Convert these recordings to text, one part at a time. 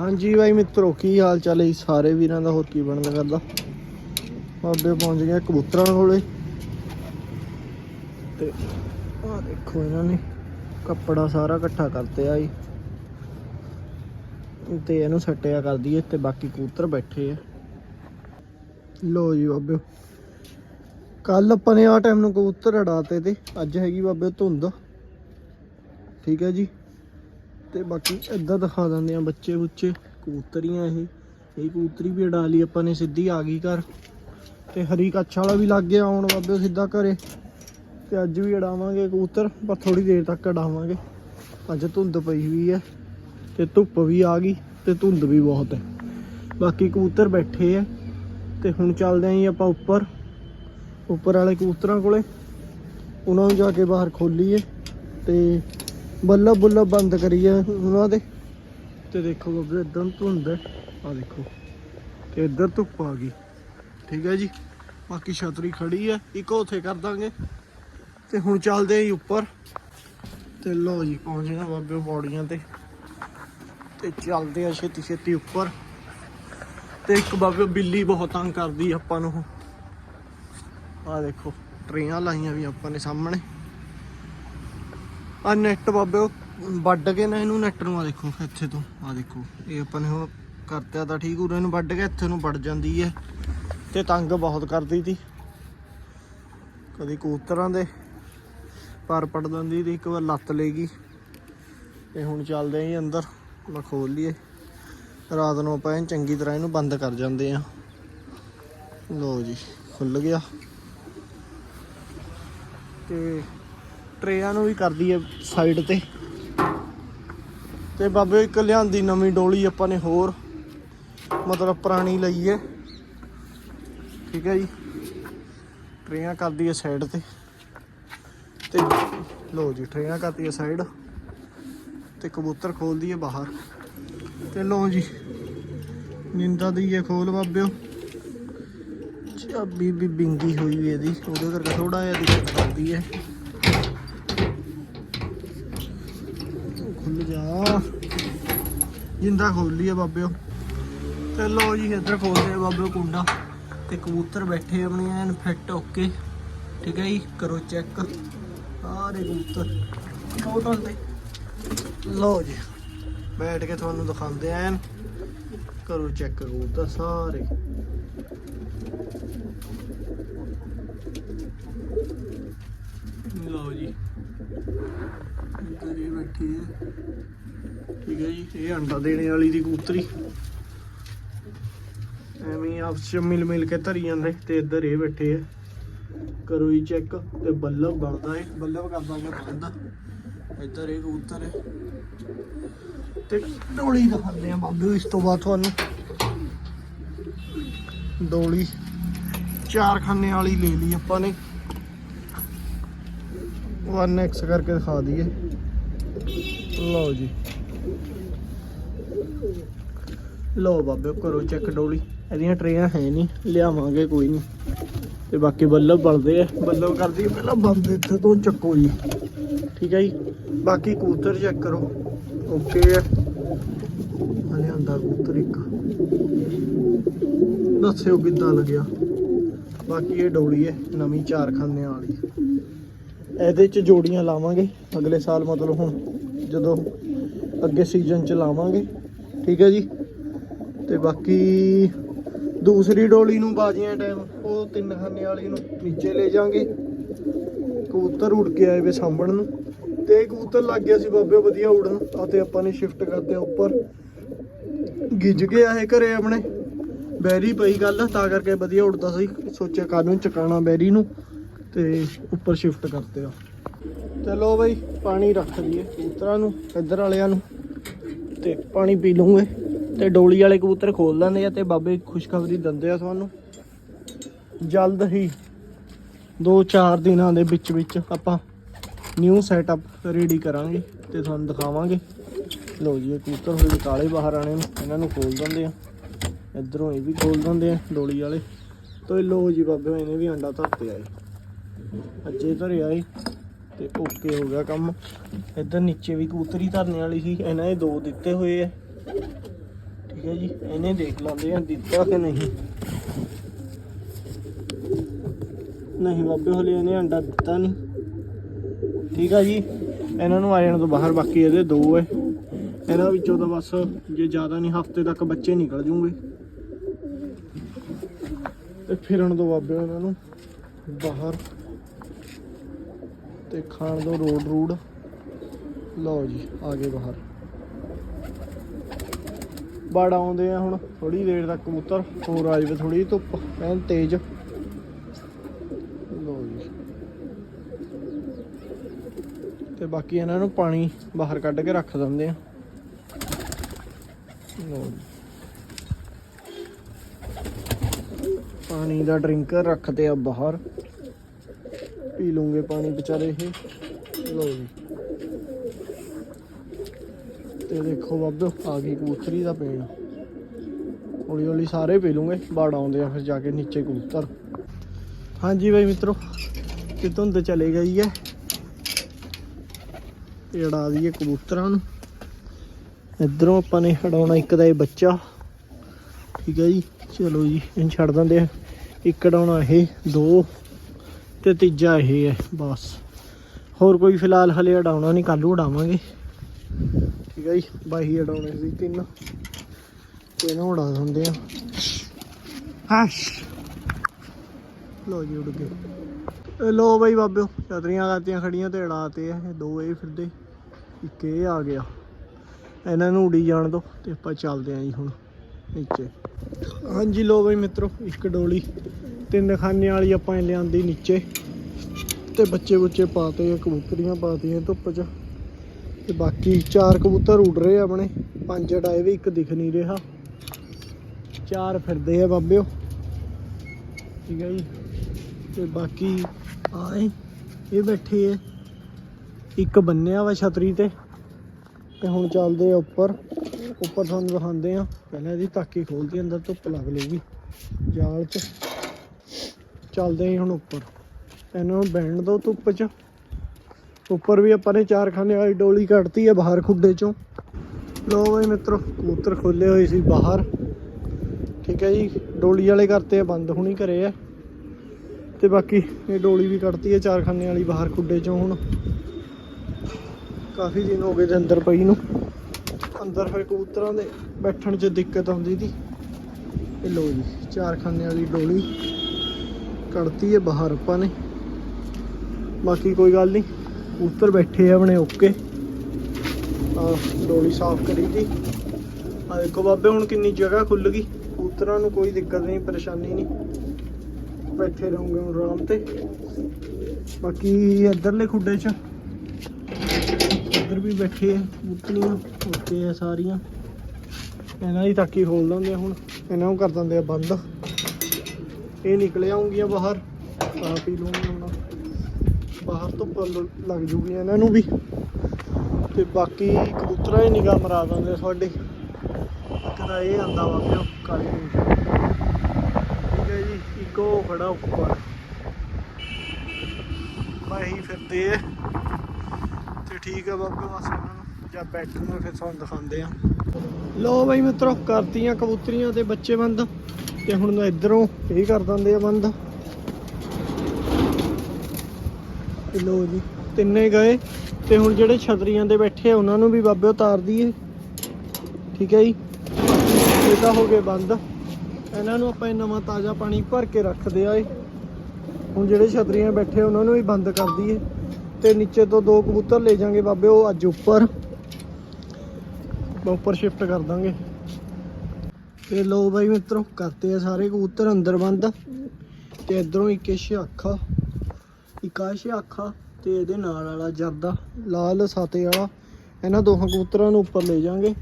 ਹਾਂਜੀ ਬਾਈ ਮਿੱਤਰੋ, ਕੀ ਹਾਲ ਚਾਲ ਹੈ ਸਾਰੇ ਵੀਰਾਂ ਦਾ ਹੋਰ ਕੀ ਬਣਦਾ ਕਰਦਾ? ਬਾਬੇ ਪਹੁੰਚ ਗਏ ਕਬੂਤਰਾਂ ਕੋਲੇ। ਤੇ ਆਹ ਦੇਖੋ ਇਹਨਾਂ ਨੇ ਕੱਪੜਾ ਸਾਰਾ ਇਕੱਠਾ ਕਰਤੇ ਆ ਜੀ। ਤੇ ਇਹਨੂੰ ਸੱਟਿਆ ਕਰਦੀ ਹੈ ਤੇ ਬਾਕੀ ਕਬੂਤਰ ਬੈਠੇ ਆ। ਲੋ ਜੀ ਬਾਬੇ। ਕੱਲ ਆਪਾਂ ਨੇ ਆ ਟਾਈਮ ਨੂੰ ਕਬੂਤਰ ਉਡਾਤੇ ਤੇ, ਅੱਜ ਹੈਗੀ ਬਾਬੇ ਧੁੰਦ। ਠੀਕ ਹੈ ਜੀ? ਤੇ ਬਾਕੀ ਇੱਦਾਂ ਦਿਖਾ ਦਿੰਦੇ ਆ ਬੱਚੇ ਬੁੱਚੇ, ਕਬੂਤਰੀਆਂ ਇਹ ਇਹ ਕਬੂਤਰੀ ਵੀ ਉਡਾ ਲਈ ਆਪਾਂ ਨੇ, ਸਿੱਧੀ ਆ ਗਈ ਘਰ। ਤੇ ਹਰੀ ਕੱਛ ਵਾਲਾ ਵੀ ਲੱਗ ਗਿਆ ਆਉਣ ਬਾਬੇ ਸਿੱਧਾ ਘਰੇ। ਤੇ ਅੱਜ ਵੀ ਉਡਾਵਾਂਗੇ ਕਬੂਤਰ, ਪਰ ਥੋੜੀ ਦੇਰ ਤੱਕ ਉਡਾਵਾਂਗੇ। ਅੱਜ ਧੁੰਦ ਪਈ ਹੋਈ ਹੈ ਤੇ ਧੁੱਪ ਵੀ ਆ ਗਈ ਤੇ ਧੁੰਦ ਵੀ ਬਹੁਤ ਹੈ। ਬਾਕੀ ਕਬੂਤਰ ਬੈਠੇ ਆ ਤੇ ਹੁਣ ਚੱਲਦੇ ਆਂ ਜੀ ਆਪਾਂ ਉੱਪਰ ਉੱਪਰ ਵਾਲੇ ਕਬੂਤਰਾਂ ਕੋਲੇ। ਉਹਨਾਂ ਨੂੰ ਜਾ ਕੇ ਬਾਹਰ ਖੋਲੀਏ ਤੇ ਬੱਲਬ ਬੁੱਲਬ ਬੰਦ ਕਰੀਏ ਉਹਨਾਂ ਦੇ। ਤੇ ਦੇਖੋ ਬੱਬੇ ਇਦਾਂ ਧੁੰਦ ਹੈ। ਆ ਦੇਖੋ, ਤੇ ਇੱਧਰ ਧੁੱਪ ਆ ਗਈ। ਠੀਕ ਹੈ ਜੀ। ਬਾਕੀ ਛਤਰੀ ਖੜੀ ਹੈ। ਇੱਕ ਉੱਥੇ ਕਰ ਦਾਂਗੇ। ਤੇ ਹੁਣ ਚੱਲਦੇ ਆਂ ਜੀ ਉੱਪਰ। ਤੇ ਲੋ ਜੀ, ਪਹੁੰਚ ਗਏ ਬਾਬੇ ਪੌੜੀਆਂ ਤੇ। ਤੇ ਚੱਲਦੇ ਆ ਛੇਤੀ ਛੇਤੀ ਉੱਪਰ। ਤੇ ਇੱਕ ਬਾਬੇ ਬਿੱਲੀ ਬਹੁਤ ਤੰਗ ਕਰਦੀ ਆਪਾਂ ਨੂੰ। ਆ ਦੇਖੋ ਟਰੇਆਂ ਲਾਈਆਂ ਵੀ ਆਪਾਂ ਨੇ ਸਾਹਮਣੇ। ਆ ਨੈਟ ਬਾਬੇ, ਉਹ ਵੱਢ ਕੇ ਨਾ ਇਹਨੂੰ ਨੈਟ ਨੂੰ ਆ ਦੇਖੋ, ਇੱਥੇ ਤੋਂ, ਆ ਦੇਖੋ। ਇਹ ਆਪਾਂ ਨੇ ਹੁਣ ਕਰਤਿਆ ਤਾਂ ਠੀਕ, ਉਰੇ ਨੂੰ ਵੱਢ ਕੇ ਇੱਥੇ ਨੂੰ ਵੱਢ ਜਾਂਦੀ ਹੈ ਤੇ ਤੰਗ ਬਹੁਤ ਕਰਦੀ ਤੀ। ਕਦੀ ਕੂਤਰਾਂ ਦੇ ਪਰ ਪੜ ਦਿੰਦੀ ਤੇ, ਇੱਕ ਵਾਰ ਲੱਤ ਲੈ ਗਈ। ਤੇ ਹੁਣ ਚੱਲਦੇ ਆਂ ਜੀ ਅੰਦਰ ਮੈਂ ਖੋਲ ਲਈਏ। ਰਾਤ ਨੂੰ ਆਪਾਂ ਇਹਨੂੰ ਚੰਗੀ ਤਰ੍ਹਾਂ ਇਹਨੂੰ ਬੰਦ ਕਰ ਜਾਂਦੇ ਆ। ਲੋ ਜੀ ਖੁੱਲ ਗਿਆ। ਤੇ ਟਰੇਆਂ ਨੂੰ ਵੀ ਕਰਦੀ ਹੈ ਸਾਈਡ ਤੇ। ਤੇ ਬਾਬੇ ਇੱਕ ਲਿਆਂਦੀ ਨਵੀਂ ਡੋਲੀ ਆਪਾਂ ਨੇ ਹੋਰ, ਮਤਲਬ ਪੁਰਾਣੀ ਲਈ ਹੈ ਠੀਕ ਹੈ ਜੀ। ਟਰੇਆਂ ਕਰਦੀ ਹੈ ਸਾਈਡ ਤੇ। ਤੇ ਲੋ ਜੀ, ਟਰੇਆਂ ਕਰਦੀ ਹੈ ਸਾਈਡ ਤੇ ਕਬੂਤਰ ਖੋਲਦੀ ਹੈ ਬਾਹਰ। ਤੇ ਲੋ ਜੀ, ਨਿੰਦਾ ਦੀ ਇਹ ਖੋਲ ਬਾਬਿਓ। ਚਾਬੀ ਵੀ ਬਿੰਗੀ ਹੋਈ ਵੀ ਇਹਦੀ। ਉਹਦੇ ਕਰਕੇ ਥੋੜਾ ਜਿਹਾ ਦਿੱਕਤ ਕਰਦੀ ਹੈ ਜਾ। ਜਿੰਦਾ ਖੋਲ ਲਈ ਬਾਬਿਓ। ਤੇ ਲੋ ਜੀ, ਇੱਧਰ ਖੋਲਦੇ ਆ ਬਾਬਿਓ ਕੁੰਡਾ। ਤੇ ਕਬੂਤਰ ਬੈਠੇ ਆਪਣੇ, ਐਨ ਫਿੱਟ ਓਕੇ ਠੀਕ ਹੈ ਜੀ, ਕਰੋ ਚੈੱਕ ਸਾਰੇ ਕਬੂਤਰ। ਟੋਟਲ ਤੇ। ਲੋ ਜੀ, ਬੈਠ ਕੇ ਤੁਹਾਨੂੰ ਦਿਖਾਉਂਦੇ ਐਨ। ਕਰੋ ਚੈੱਕ ਕਬੂਤਰ, ਸਾਰੇ। ਲਓ ਜੀ। ਇੱਧਰ ਇਹ ਬੈਠੀ ਹੈ ਠੀਕ ਹੈ ਜੀ, ਇਹ ਅੰਡਾ ਦੇਣੇ ਵਾਲੀ ਦੀ ਕਬੂਤਰੀ। ਐਵੇਂ ਆਪਸ ਚ ਮਿਲ ਮਿਲ ਕੇ ਧਰੀ ਜਾਂਦੇ ਤੇ ਇੱਧਰ ਇਹ ਬੈਠੇ ਆ। ਕਰੋ ਜੀ ਚੈੱਕ ਤੇ ਬੱਲਬ ਬਣਦਾ ਹੈ ਬੱਲਬ ਕਰਦਾ ਦਾਂਗੇ ਬੰਦ ਇੱਧਰ। ਇਹ ਕਬੂਤਰ ਹੈ ਤੇ ਡੋਲੀ ਦਿਖਾਉਂਦੇ ਆ ਬਾਬੂ ਇਸ ਤੋਂ ਬਾਅਦ ਤੁਹਾਨੂੰ। ਡੋਲੀ, ਚਾਰ ਖਾਨੇ ਵਾਲੀ ਲੈ ਲਈ ਆਪਾਂ ਨੇ। 1x ਕਰਕੇ ਦਿਖਾ ਦਈਏ। ਲਓ ਜੀ। ਲਓ ਬਾਬੇ, ਕਰੋ ਚੈੱਕ ਡੋਲੀ। ਇਹਦੀਆਂ ਟਰੇਆਂ ਹੈ ਨਹੀਂ, ਲਿਆਵਾਂਗੇ ਕੋਈ ਨਹੀਂ। ਤੇ ਬਾਕੀ ਬੱਲਬ ਬਣਦੇ ਆ। ਬੱਲਬ ਕਰਦੀ ਪਹਿਲਾਂ ਬੰਦ ਇੱਥੇ ਤੋਂ ਚੱਕੋ ਜੀ। ਠੀਕ ਹੈ ਜੀ? ਬਾਕੀ ਕੂਤਰ ਚੈੱਕ ਕਰੋ। ਓਕੇ ਹੈ ਹਲੇ ਆਂਦਾ ਕਬੂਤਰ ਇੱਕ। ਦੱਸਿਓ ਕਿੱਦਾਂ ਲੱਗਿਆ। ਬਾਕੀ ਇਹ ਡੋਲੀ ਹੈ, ਨਵੀਂ ਚਾਰ ਖਾਨਿਆਂ ਵਾਲੀ। ਇਹਦੇ ਚ ਜੋੜੀਆਂ ਲਾਵਾਂਗੇ ਅਗਲੇ ਸਾਲ ਮਤਲਬ ਹੁਣ ਜਦੋਂ ਅੱਗੇ ਸੀਜ਼ਨ ਚ ਲਾਵਾਂਗੇ। ਠੀਕ ਹੈ ਜੀ? ਤੇ ਬਾਕੀ ਦੂਸਰੀ ਡੋਲੀ ਨੂੰ ਬਾਜੀਆਂ ਟਾਈਮ ਉਹ ਤਿੰਨ ਖਾਨੇ ਵਾਲੀ ਨੂੰ ਨੀਚੇ ਲੈ ਜਾਾਂਗੇ ਕਬੂਤਰ ਉੜ ਕੇ ਆਏ ਵੇ ਸਾਂਭਣ ਨੂੰ। ਤੇ ਕਬੂਤਰ ਲੱਗ ਗਿਆ ਸੀ ਬਾਬੇ, ਵਧੀਆ ਉੜਨ। ਆ ਤੇ ਆਪਾਂ ਨੇ ਸ਼ਿਫਟ ਕਰਤੇ ਉੱਪਰ। ਗਿੱਜ ਗਿਆ ਇਹ ਘਰੇ ਆਪਣੇ। ਬੈਰੀ ਪਈ ਗੱਲ, ਤਾਂ ਕਰਕੇ ਵਧੀਆ ਉੜਦਾ ਸੀ। ਸੋਚਿਆ ਕਾਨੂੰ ਚਕਾਣਾ ਬੈਰੀ ਨੂੰ। ਤੇ ਉੱਪਰ ਸ਼ਿਫਟ ਕਰਤੇ ਆ। ਚਲੋ ਬਈ, ਪਾਣੀ ਰੱਖ ਲਈਏ ਕਬੂਤਰਾਂ ਨੂੰ, ਇੱਧਰ ਵਾਲਿਆਂ ਨੂੰ, ਤੇ ਪਾਣੀ ਪੀ ਲੂੰਗੇ ਤੇ ਡੋਲੀ ਵਾਲੇ ਕਬੂਤਰ ਖੋਲ ਲੈਂਦੇ ਆ ਤੇ ਬਾਬੇ ਖੁਸ਼ਖਬਰੀ ਦਿੰਦੇ ਆ ਤੁਹਾਨੂੰ ਜਲਦ ਹੀ 2-4 ਦਿਨਾਂ ਦੇ ਵਿੱਚ ਵਿੱਚ ਆਪਾਂ ਨਿਊ ਸੈਟਅਪ ਰੈਡੀ ਕਰਾਂਗੇ ਤੇ ਤੁਹਾਨੂੰ ਦਿਖਾਵਾਂਗੇ। ਲੋ ਜੀ, ਇਹ ਕਬੂਤਰ ਹੋਏ ਕਾਲੇ ਬਾਹਰ ਆਣੇ ਨੂੰ, ਇਹਨਾਂ ਨੂੰ ਖੋਲ ਦਿੰਦੇ ਆ। ਇਧਰੋਂ ਇਹ ਵੀ ਖੋਲ ਦਿੰਦੇ ਆ ਡੋਲੀ ਵਾਲੇ। ਤੇ ਲੋ ਜੀ ਬਾਬੇ, ਇਹਨੇ ਵੀ ਅੰਡਾ ਧਰਤੇ ਆਏ ਅੱਜੇ ਧਰਿਆ ਆਏ ਤੇ ਓਕੇ ਹੋ ਗਿਆ ਕੰਮ। ਇੱਧਰ ਨੀਚੇ ਵੀ ਕਬੂਤਰੀ ਧਰਨੇ ਵਾਲੀ ਸੀ, ਇਹਨਾਂ ਦੇ ਦੋ ਦਿੱਤੇ ਹੋਏ ਆ। ਠੀਕ ਹੈ ਜੀ, ਇਹਨੇ ਦੇਖ ਲਾਂਦੇ ਆ ਦਿੱਤਾ ਕਿ ਨਹੀਂ। ਨਹੀਂ ਬਾਬੇ, ਹਲੇ ਇਹਨੇ ਅੰਡਾ ਦਿੱਤਾ ਨਹੀਂ। ਠੀਕ ਆ ਜੀ, ਇਹਨਾਂ ਨੂੰ ਆ ਜਾਣ ਤੋਂ ਬਾਹਰ, ਬਾਕੀ ਇਹਦੇ ਦੋ ਹੈ ਇਹਨਾਂ ਵਿੱਚੋਂ ਤਾਂ ਬਸ ਜੇ ਜ਼ਿਆਦਾ ਨਹੀਂ, ਹਫ਼ਤੇ ਤੱਕ ਬੱਚੇ ਨਿਕਲ ਜੂਗੇ। ਤੇ ਫਿਰਨ ਤੋਂ ਬਾਬੇ ਉਹਨਾਂ ਨੂੰ, ਬਾਹਰ। ਤੇ ਖਾਣ ਦੋ ਰੋਡ ਰੂਡ। ਲਓ ਜੀ, ਆ ਗਏ ਬਾਹਰ। ਬਾੜ ਆਉਂਦੇ ਆ ਹੁਣ ਥੋੜੀ ਦੇਰ ਤੱਕ ਕਬੂਤਰ, ਹੋਰ ਆ ਜਾਵੇ ਥੋੜੀ ਧੁੱਪ, ਐਨ ਤੇਜ਼। ਲਓ ਜੀ। ਤੇ ਬਾਕੀ ਇਹਨਾਂ ਨੂੰ ਪਾਣੀ ਬਾਹਰ ਕੱਢ ਕੇ ਰੱਖ ਦਿੰਦੇ ਆ। ਲਓ ਜੀ। ਪਾਣੀ ਦਾ ਡਰਿੰਕਰ ਰੱਖਦੇ ਆ ਬਾਹਰ। ਪੀ ਲੂੰਗੇ ਪਾਣੀ ਵਿਚਾਰੇ ਇਹ। ਲਓ ਜੀ। ਤੇ ਦੇਖੋ ਬਾਬੇ ਆ ਗਈ ਕਬੂਤਰੀ ਦਾ ਪੇੜ। ਹੌਲੀ ਹੌਲੀ ਸਾਰੇ ਪੀ ਲੂੰਗੇ, ਬਾੜ ਆਉਂਦੇ ਆ ਫਿਰ ਜਾ ਕੇ ਨੀਚੇ ਕਬੂਤਰ। ਹਾਂਜੀ ਬਾਈ ਮਿੱਤਰੋ, ਤੇ ਧੁੰਦ ਚਲੇ ਗਈ ਹੈ। ਤੇ ਉਡਾ ਦਈਏ ਕਬੂਤਰਾਂ ਨੂੰ। ਇਧਰੋਂ ਆਪਾਂ ਨੇ ਹਟਾਉਣਾ ਇੱਕ ਦਾ ਇਹ ਬੱਚਾ। ਠੀਕ ਹੈ ਜੀ, ਚਲੋ ਜੀ, ਇਹਨੂੰ ਛੱਡ ਦਿੰਦੇ ਆ। ਇੱਕ ਉਡਾਉਣਾ ਇਹ ਦੋ। ਤੇ ਤੀਜਾ ਇਹ ਹੈ, ਬਸ। ਹੋਰ ਕੋਈ ਫਿਲਹਾਲ ਹਲੇ ਉਡਾਉਣਾ ਨਹੀਂ ਕੱਲੂ ਉਡਾਵਾਂਗੇ। ਠੀਕ ਹੈ ਜੀ, ਬਾਈ ਉਡਾਉਣੇ ਸੀ ਤਿੰਨ। ਤੇ ਇਹਨੂੰ ਉਡਾ ਦਿੰਦੇ ਆ। ਹਾਸ਼। ਲੋ ਜੀ ਉੱਡ ਗਏ। ਲੋ ਬਾਈ ਬਾਬਿਓ, ਛਤਰੀਆਂ ਕਰਤੀਆਂ ਖੜੀਆਂ ਤੇ ਉਡਾਤੇ ਆ ਦੋ ਇਹ ਫਿਰਦੇ। ਇੱਕ ਇਹ ਆ ਗਿਆ। ਇਹਨਾਂ ਨੂੰ ਉਡੀ ਜਾਣ ਦੋ ਤੇ ਆਪਾਂ ਚੱਲਦੇ ਆਂ ਜੀ ਹੁਣ ਨੀਚੇ। ਹਾਂਜੀ ਲੋ ਬਾਈ ਮਿੱਤਰੋ, ਇੱਕ ਡੋਲੀ। ਤਿੰਨ ਖਾਨੇ ਵਾਲੀ ਆਪਾਂ ਇਹ ਲਿਆਂਦੀ ਨੀਚੇ ਤੇ ਬੱਚੇ ਬੁੱਚੇ ਪਾਤੇ ਕਬੂਤਰੀਆਂ ਪਾਤੀਆਂ ਧੁੱਪ 'ਚ। ਤੇ ਬਾਕੀ ਚਾਰ ਕਬੂਤਰ ਉੱਡ ਰਹੇ ਆ ਆਪਣੇ, ਪੰਜ ਡਾਏ ਵੀ ਇੱਕ ਦਿਖ ਨਹੀਂ ਰਿਹਾ। ਚਾਰ ਫਿਰਦੇ ਆ ਬਾਬਿਓ। ਠੀਕ ਹੈ ਜੀ। ਤੇ ਬਾਕੀ ਆਏ ਇਹ ਬੈਠੇ ਆ। ਇੱਕ ਬੰਨਿਆ ਵਾ ਛਤਰੀ ਤੇ। ਤੇ ਹੁਣ ਚੱਲਦੇ ਆ ਉੱਪਰ। ਉੱਪਰ ਤੁਹਾਨੂੰ ਦਿਖਾਉਂਦੇ ਆ। ਪਹਿਲਾਂ ਇਹਦੀ ਤਾਕੀ ਖੋਲਦੀ, ਅੰਦਰ ਧੁੱਪ ਲੱਗ ਲਊਗੀ। ਜਾਲ 'ਚ। ਚੱਲਦੇ ਆ ਹੁਣ ਉੱਪਰ। ਇਹਨਾਂ ਨੂੰ ਬੈਠਣ ਦੋ ਧੁੱਪ 'ਚ। ਉੱਪਰ ਵੀ ਆਪਾਂ ਨੇ ਚਾਰ ਖਾਨੇ ਵਾਲੀ ਡੋਲੀ ਕੱਢਤੀ ਹੈ ਬਾਹਰ ਖੁੱਡੇ 'ਚੋਂ। ਲੋ ਬਈ ਮਿੱਤਰੋ, ਕਬੂਤਰ ਖੋਲੇ ਹੋਏ ਸੀ ਬਾਹਰ। ਠੀਕ ਹੈ ਜੀ, ਡੋਲੀ ਵਾਲੇ ਕਰਤੇ ਆ, ਬੰਦ ਹੁਣੀ ਘਰੇ ਆ। ਤੇ ਬਾਕੀ ਇਹ ਡੋਲੀ ਵੀ ਕੱਢਤੀ ਹੈ ਚਾਰ ਖਾਨੇ ਵਾਲੀ ਬਾਹਰ ਖੁੱਡੇ 'ਚੋਂ ਹੁਣ। ਕਾਫੀ ਦਿਨ ਹੋ ਗਏ ਤੇ ਅੰਦਰ ਪਈ ਨੂੰ। ਅੰਦਰ ਫਿਰ ਕਬੂਤਰਾਂ ਦੇ ਬੈਠਣ 'ਚ ਦਿੱਕਤ ਆਉਂਦੀ ਸੀ ਇਹ ਲੋ ਜੀ, ਚਾਰ ਖਾਨੇ ਵਾਲੀ ਡੋਲੀ। ਕੱਢਤੀ ਹੈ ਬਾਹਰ ਆਪਾਂ ਨੇ। ਬਾਕੀ ਕੋਈ ਗੱਲ ਨਹੀਂ ਕਬੂਤਰ ਬੈਠੇ ਆ ਆਪਣੇ ਓਕੇ। ਆ ਡੋਲੀ ਸਾਫ਼ ਕਰੀ ਦੀ। ਆ ਦੇਖੋ ਬਾਬੇ, ਹੁਣ ਕਿੰਨੀ ਜਗ੍ਹਾ ਖੁੱਲ ਗਈ। ਕਬੂਤਰਾਂ ਨੂੰ ਕੋਈ ਦਿੱਕਤ ਨਹੀਂ, ਪਰੇਸ਼ਾਨੀ ਨਹੀਂ। ਬੈਠੇ ਰਹੋਗੇ ਹੁਣ ਆਰਾਮ ਤੇ। ਬਾਕੀ ਇੱਧਰਲੇ ਖੁੱਡੇ 'ਚ, ਇੱਧਰ ਵੀ ਬੈਠੇ ਆ ਕਬੂਤਰੀਆਂ ਓਕੇ ਆ ਸਾਰੀਆਂ। ਇਹਨਾਂ ਦੀ ਤਾਕੀ ਖੋਲ ਦਿੰਦੇ ਹੁਣ। ਇਹਨਾਂ ਨੂੰ ਕਰ ਦਿੰਦੇ ਆ ਬੰਦ। ਇਹ ਨਿਕਲ ਆਉਂਗੀਆਂ ਬਾਹਰ। ਆ ਪੀ ਲੂੰਗੀ ਹੁਣ। ਬਾਹਰ ਧੁੱਪ ਲੱਗ ਜੂਗੀ ਇਹਨਾਂ ਨੂੰ ਵੀ। ਤੇ ਬਾਕੀ ਕਬੂਤਰਾਂ ਹੀ ਨਿਗਾਹ ਮਰਾ ਦਿੰਦੇ ਸਾਡੇ। ਇੱਕ ਇਹ ਆਂਦਾ ਵਾ ਪਿਓ ਕਾਲੀ ਨੂੰ ਠੀਕ ਹੈ ਜੀ, ਇੱਕੋ ਖੜਾ ਉੱਪਰ। ਬਾਈ ਫਿਰਦੇ ਆ। ਤੇ ਠੀਕ ਹੈ ਬਾਬੇ, ਬਸ ਇਹਨਾਂ ਨੂੰ ਜਾਂ ਬੈਠੂਗੇ ਫਿਰ ਤੁਹਾਨੂੰ ਦਿਖਾਉਂਦੇ ਆ। ਲੋ ਬਾਈ ਮਿੱਤਰੋ, ਕਰਤੀਆਂ ਕਬੂਤਰੀਆਂ ਤੇ ਬੱਚੇ ਬੰਦ ਤੇ ਹੁਣ ਇਧਰੋਂ ਇਹ ਕਰ ਦਿੰਦੇ ਆ ਬੰਦ। ਲੋ ਜੀ, ਤਿੰਨੇ ਗਏ। ਤੇ ਹੁਣ ਜਿਹੜੇ ਛਤਰੀਆਂ ਦੇ ਬੈਠੇ ਆ, ਉਹਨਾਂ ਨੂੰ ਵੀ ਬਾਬੇ ਉਤਾਰ ਦਈਏ। ਠੀਕ ਹੈ ਜੀ? ਇਹ ਤਾਂ ਹੋ ਗਏ ਬੰਦ। ਇਹਨਾਂ ਨੂੰ ਆਪਾਂ ਨਵਾਂ ਤਾਜ਼ਾ ਪਾਣੀ ਭਰ ਕੇ ਰੱਖਦੇ ਆ ਇਹ। ਹੁਣ ਜਿਹੜੇ ਛਤਰੀਆਂ ਬੈਠੇ ਉਹਨਾਂ ਨੂੰ ਵੀ ਬੰਦ ਕਰ ਦਈਏ। ਤੇ ਨੀਚੇ ਤੋਂ ਦੋ ਕਬੂਤਰ ਲੈ ਜਾਾਂਗੇ ਬਾਬੇ, ਉਹ ਅੱਜ ਉੱਪਰ। ਉੱਪਰ ਸ਼ਿਫਟ ਕਰ ਦਾਂਗੇ। ਤੇ ਲੋ ਬਾਈ ਮਿੱਤਰੋ, ਕਰਤੇ ਆ ਸਾਰੇ ਕਬੂਤਰ ਅੰਦਰ ਬੰਦ। ਤੇ ਇਧਰੋਂ ਇੱਕ ਸ਼ਾਖਾ ਇੱਕ ਆ ਸ਼ਾਖਾ ਤੇ ਇਹਦੇ ਨਾਲ ਵਾਲਾ ਜਰਦਾ, ਲਾਲ ਸਾਤੇ ਵਾਲਾ। ਇਹਨਾਂ ਦੋਹਾਂ ਕਬੂਤਰਾਂ ਨੂੰ ਉੱਪਰ ਲੈ ਜਾਾਂਗੇ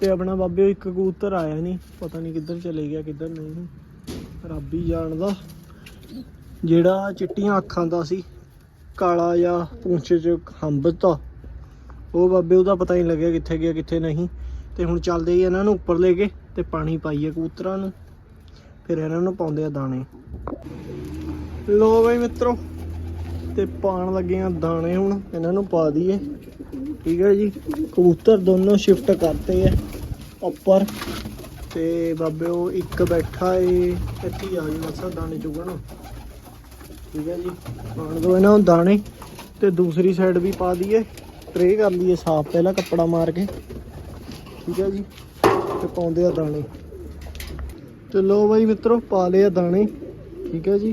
ਤੇ ਆਪਣਾ ਬਾਬੇ ਇੱਕ ਕਬੂਤਰ ਆਇਆ ਨਹੀਂ, ਪਤਾ ਨਹੀਂ ਕਿੱਧਰ ਚਲੇ ਗਿਆ, ਕਿੱਧਰ ਨਹੀਂ। ਰੱਬ ਹੀ ਜਾਣਦਾ। ਜਿਹੜਾ ਚਿੱਟੀਆਂ ਅੱਖਾਂ ਦਾ ਸੀ, ਕਾਲਾ ਜਾਂ ਪੂੰਛੇ 'ਚ ਹੰਬਤਾ ਉਹ ਬਾਬੇ ਉਹਦਾ ਪਤਾ ਨਹੀਂ ਲੱਗਿਆ ਕਿੱਥੇ ਗਿਆ, ਕਿੱਥੇ ਨਹੀਂ। ਤੇ ਹੁਣ ਚੱਲਦੇ ਹੀ ਇਹਨਾਂ ਨੂੰ ਉੱਪਰ ਲੈ ਕੇ। ਤੇ ਪਾਣੀ ਪਾਈਏ ਕਬੂਤਰਾਂ ਨੂੰ, ਫਿਰ ਇਹਨਾਂ ਨੂੰ ਪਾਉਂਦੇ ਆ ਦਾਣੇ। ਲੋ ਬਈ ਮਿੱਤਰੋ, ਤੇ ਪਾਣ ਲੱਗੇ ਆ ਦਾਣੇ ਹੁਣ, ਇਹਨਾਂ ਨੂੰ ਪਾ ਦਈਏ। ਠੀਕ ਹੈ ਜੀ, ਕਬੂਤਰ ਦੋਨੋਂ ਸ਼ਿਫਟ ਕਰਤੇ ਆ ਉੱਪਰ। ਤੇ ਬਾਬੇ ਉਹ ਇੱਕ ਬੈਠਾ ਏ, ਇੱਥੇ ਆ ਜੀ ਬਸ ਦਾਣੇ ਚੁਗਣ। ਠੀਕ ਹੈ ਜੀ ਪਾਣ ਦੋ ਇਹਨਾਂ ਨੂੰ ਦਾਣੇ, ਤੇ ਦੂਸਰੀ ਸਾਈਡ ਵੀ ਪਾ ਦਈਏ। ਸਪਰੇ ਕਰ ਲਈਏ ਸਾਫ਼, ਪਹਿਲਾਂ ਕੱਪੜਾ ਮਾਰ ਕੇ। ਠੀਕ ਹੈ ਜੀ ਤੇ ਪਾਉਂਦੇ ਆ ਦਾਣੇ। ਤੇ ਲੋ ਬਾਈ ਮਿੱਤਰੋ, ਪਾ ਲਏ ਆ ਦਾਣੇ। ਠੀਕ ਹੈ ਜੀ।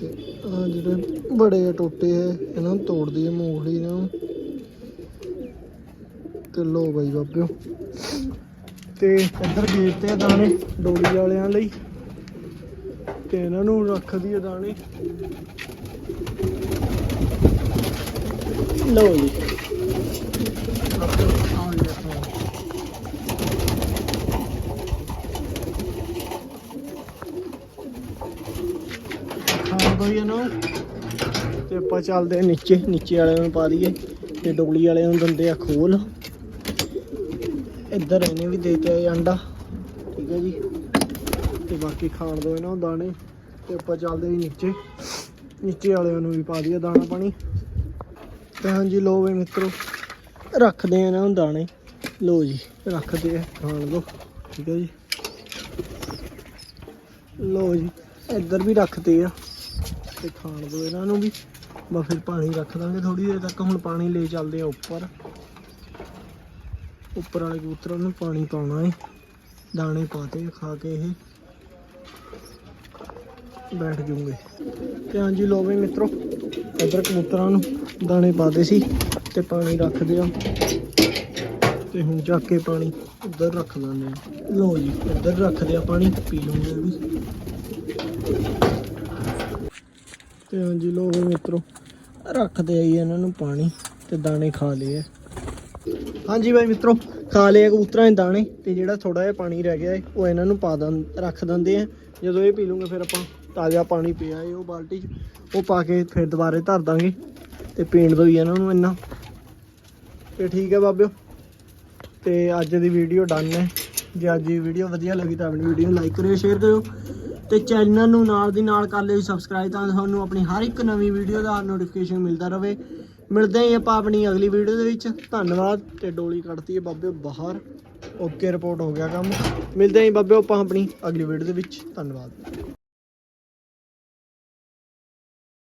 ਤੇ ਆ ਜਿਹੜੇ ਬੜੇ ਆ ਟੋਟੇ ਹੈ ਇਹਨਾਂ ਨੂੰ ਤੋੜ ਦਈਏ, ਮੂੰਗਫਲੀ ਨੂੰ। ਤੇ ਲੋ ਬਾਈ ਬਾਬਿਓ। ਤੇ ਇੱਧਰ ਗੇਟ ਤੇ ਆ ਦਾਣੇ ਡੋਲੀ ਵਾਲਿਆਂ ਲਈ। ਤੇ ਇਹਨਾਂ ਨੂੰ ਰੱਖਦੀ ਆ ਦਾਣੇ। ਲਓ ਜੀ ਆਹ ਜੀ ਆਪਣਾ। ਖਾਣ ਦੋ ਇਹਨੂੰ ਤੇ ਆਪਾਂ ਚੱਲਦੇ ਆ ਨੀਚੇ ਨੀਚੇ ਵਾਲਿਆਂ ਨੂੰ ਪਾ ਦਈਏ ਤੇ ਡੋਲੀ ਵਾਲਿਆਂ ਨੂੰ ਦਿੰਦੇ ਆ ਖੋਲ। ਇੱਧਰ ਇਹਨੇ ਵੀ ਦੇ ਕੇ ਆਏ ਅੰਡਾ, ਠੀਕ ਹੈ ਜੀ। ਤੇ ਬਾਕੀ ਖਾਣ ਦੋ ਇਹਨਾਂ ਨੂੰ ਦਾਣੇ, ਤੇ ਆਪਾਂ ਚੱਲਦੇ ਵੀ ਨੀਚੇ। ਨੀਚੇ ਵਾਲਿਆਂ ਨੂੰ ਵੀ ਪਾ ਦਈਏ ਦਾਣਾ ਪਾਣੀ। ਤੇ ਹਾਂਜੀ ਲੋ ਵੇ ਮਿੱਤਰੋ, ਰੱਖਦੇ ਆ ਇਹਨਾਂ ਨੂੰ ਦਾਣੇ। ਲੋ ਜੀ, ਰੱਖਦੇ ਆ, ਖਾਣ ਦੋ, ਠੀਕ ਹੈ ਜੀ। ਲੋ ਜੀ, ਇੱਧਰ ਵੀ ਰੱਖਦੇ ਆ, ਤੇ ਖਾਣ ਦੋ ਇਹਨਾਂ ਨੂੰ ਵੀ। ਬਸ ਫਿਰ ਪਾਣੀ ਰੱਖ ਦਾਂਗੇ ਥੋੜੀ ਦੇਰ ਤੱਕ, ਹੁਣ ਪਾਣੀ ਲੈ ਚੱਲਦੇ ਆ ਉੱਪਰ। ਉੱਪਰ ਵਾਲੇ ਕਬੂਤਰਾਂ ਨੂੰ ਪਾਣੀ ਪਾਉਣਾ ਏ। ਦਾਣੇ ਪਾਤੇ ਖਾ ਕੇ ਇਹ। ਬੈਠ ਜੂਗੇ। ਤੇ ਹਾਂਜੀ ਲੋ ਵੀ ਮਿੱਤਰੋ, ਇੱਧਰ ਕਬੂਤਰਾਂ ਨੂੰ ਦਾਣੇ ਪਾਦੇ ਸੀ ਤੇ ਪਾਣੀ ਰੱਖਦੇ ਆ। ਤੇ ਹੁਣ ਚੱਕ ਕੇ ਪਾਣੀ ਉੱਧਰ ਰੱਖ ਦਿੰਦੇ ਆ। ਲੋ ਜੀ ਇੱਧਰ ਰੱਖਦੇ ਆ ਪਾਣੀ, ਪੀ ਲੂੰਗੇ ਇਹ ਵੀ। ਤੇ ਹਾਂਜੀ ਲੋ ਵੀ ਮਿੱਤਰੋ ਰੱਖਦੇ ਆਈ ਇਹਨਾਂ ਨੂੰ ਪਾਣੀ ਤੇ ਦਾਣੇ ਖਾ ਲਏ ਹਾਂਜੀ ਬਾਈ ਮਿੱਤਰੋ, ਖਾ ਲਏ ਆ ਕਬੂਤਰਾਂ ਦੇ ਦਾਣੇ ਤੇ ਜਿਹੜਾ ਥੋੜਾ ਜਿਹਾ ਪਾਣੀ ਰਹਿ ਗਿਆ ਏ, ਉਹ ਇਹਨਾਂ ਨੂੰ ਪਾ ਦਾਂ, ਰੱਖ ਦਿੰਦੇ ਆ। ਜਦੋਂ ਇਹ ਪੀ ਲੂੰਗੇ ਫਿਰ ਆਪਾਂ ਤਾਜ਼ਾ ਪਾਣੀ ਪਿਆ ਏ ਉਹ ਬਾਲਟੀ 'ਚ, ਉਹ ਪਾ ਕੇ ਫਿਰ ਦੁਬਾਰੇ ਧਰ ਦਾਂਗੇ ਤੇ ਪੀਣ ਦੋ ਹੀ ਇਹਨਾਂ ਨੂੰ ਇੰਨਾ। ਤੇ ਠੀਕ ਹੈ ਬਾਬਿਓ। ਤੇ ਅੱਜ ਦੀ ਵੀਡੀਓ ਡਨ ਹੈ। ਜੇ ਅੱਜ ਦੀ ਵੀਡੀਓ ਵਧੀਆ ਲੱਗੀ ਤਾਂ ਆਪਣੀ ਵੀਡੀਓ ਨੂੰ ਲਾਈਕ ਕਰਿਓ ਸ਼ੇਅਰ ਕਰਿਓ। ਤੇ ਚੈਨਲ ਨੂੰ ਨਾਲ ਦੀ ਨਾਲ ਕਰ ਲਿਓ ਸਬਸਕ੍ਰਾਈਬ ਤਾਂ ਤੁਹਾਨੂੰ ਆਪਣੀ ਹਰ ਇੱਕ ਨਵੀਂ ਵੀਡੀਓ ਦਾ ਨੋਟੀਫਿਕੇਸ਼ਨ ਮਿਲਦਾ ਰਹੇ ਮਿਲਦੇ ਹਾਂ ਆਪਾਂ ਆਪਣੀ ਅਗਲੀ ਵੀਡੀਓ ਦੇ ਵਿੱਚ। ਧੰਨਵਾਦ ਤੇ ਡੋਲੀ ਕੱਢਤੀ ਹੈ ਬਾਬੇ, ਬਾਹਰ ਓਕੇ ਰਿਪੋਰਟ ਹੋ ਗਿਆ ਕੰਮ। ਮਿਲਦੇ ਹਾਂ ਜੀ ਬਾਬੇ ਆਪਾਂ ਆਪਣੀ ਅਗਲੀ ਵੀਡੀਓ ਦੇ ਵਿੱਚ। ਧੰਨਵਾਦ।